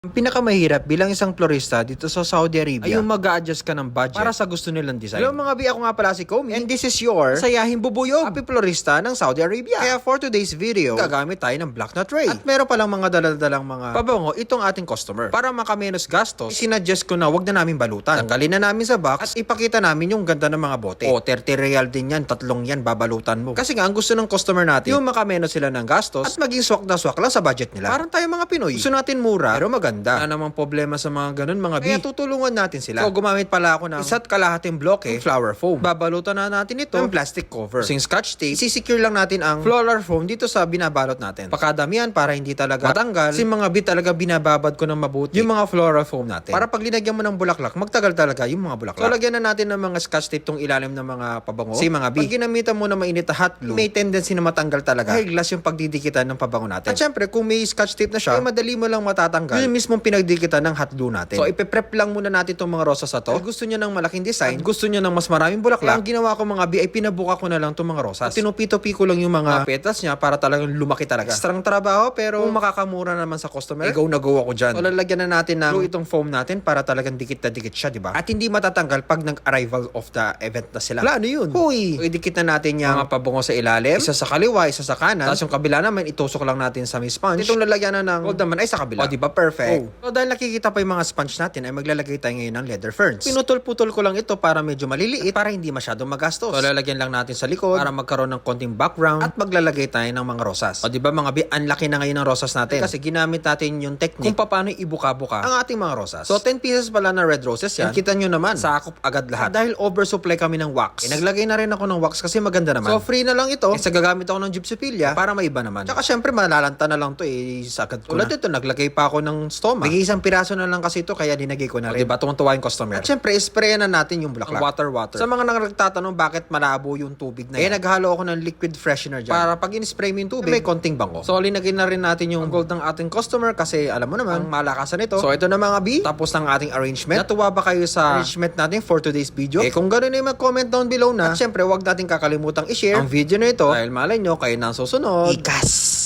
Ang pinakamahirap bilang isang florista dito sa Saudi Arabia ay yung mag adjust ka ng budget para sa gusto nilang design. Hello mga bi, ako nga pala si Komi and this is your sayahin bubuyog happy florista ng Saudi Arabia. Kaya for today's video, gagamit tayo ng black nut tray. At meron palang mga daladalang mga pabango itong ating customer. Para makamenos gastos, sinadjust ko na wag na namin balutan. Tanggalin na namin sa box at ipakita namin yung ganda ng mga bote. O 30 real din yan, tatlong yan babalutan mo. Kasi nga ang gusto ng customer natin, yung makamenos sila ng gastos at maging swak na swak lang sa budget nila. Parang tayo mga Pinoy. Gusto natin mura pero maganda. Wala namang problema sa mga ganun mga bi. Kaya tutulungan natin sila. So gumamit pala ako ng isa't kalahating bloke, flower foam. Babalutan na natin ito ng plastic cover. Using scotch tape, sisecure lang natin ang floral foam dito sa binabalot natin. Pakadamihan para hindi talaga matanggal. Kasi mga bi talaga binababad ko ng mabuti yung mga floral foam natin. Para pag linagyan mo ng bulaklak, magtagal talaga yung mga bulaklak. So lagyan na natin ng mga scotch tape tong ilalim ng mga pabango. Kasi mga bi, pag ginamitan mo na mainit na hot glue, may tendency na matanggal talaga. High glass yung pagdidikitan ng pabango natin. At syempre, kung may scotch tape na siya, ay madali mo lang matatanggal. Yun yung mismong pinagdikitan ng hot glue natin. So ipe-prep lang muna natin itong mga rosas na to. Dahil gusto niya ng malaking design, at gusto niya ng mas maraming bulaklak. Ang ginawa ko mga bi ay pinabuka ko na lang itong mga rosas. At tinupi-tupi ko lang yung mga petals niya para talagang lumaki talaga. Extrang trabaho pero kung makakamura naman sa customer, eh, go na go ako dyan. So lalagyan na natin ng glue itong foam natin para talagang dikit na dikit siya, di ba? At hindi matatanggal pag nag-arrival of the event na sila. Wala, ano yun? Huy! So, idikit na natin yung mga pabango sa ilalim. Isa sa kaliwa, isa sa kanan. Tapos yung kabila naman, itusok lang natin sa may sponge. Itong lalagyan na ng gold naman ay sa kabila. O, di ba? Perfect. So, dahil nakikita pa yung mga sponge natin, ay maglalagay tayo ngayon ng leather ferns. Pinutol-putol ko lang ito para medyo maliliit, para hindi masyadong magastos. So, lalagyan lang natin sa likod para magkaroon ng konting background at maglalagay tayo ng mga rosas. O, di ba mga bi, ang laki na ngayon ng rosas natin. Kasi ginamit natin yung technique kung paano ibuka-buka ang ating mga rosas. So, 10 pieces pala na red roses yan. Kita nyo naman, sakop agad lahat. At dahil oversupply kami ng wax, eh, naglagay na rin ako ng wax kasi maganda naman. So, free na lang ito. Isa gagamit ako ng gypsophilia para maiba naman. Tsaka syempre, malalanta na lang to eh. Sagad ko Tulad na. ito, naglagay pa ako ng stoma. Bigay isang piraso na lang kasi ito, kaya dinagay ko na rin. O, diba, tuwang-tuwa yung customer. At syempre, spray na natin yung bulaklak. Water, water. Sa mga nagtatanong bakit malabo yung tubig na yan, eh, naghalo ako ng liquid freshener dyan. Para pag in-spray mo yung tubig, may konting bango. So, linagay na rin natin yung gold ng ating customer kasi alam mo naman, ang malakasan nito. So, ito na mga B, tapos ng ating arrangement. Natuwa ba kayo sa arrangement natin for today's video? Eh, kung gano'n ay mag-comment down below na. At syempre, huwag natin kakalimutang i-share ang video na ito dahil malay nyo, kayo na ang susunod. Ikas!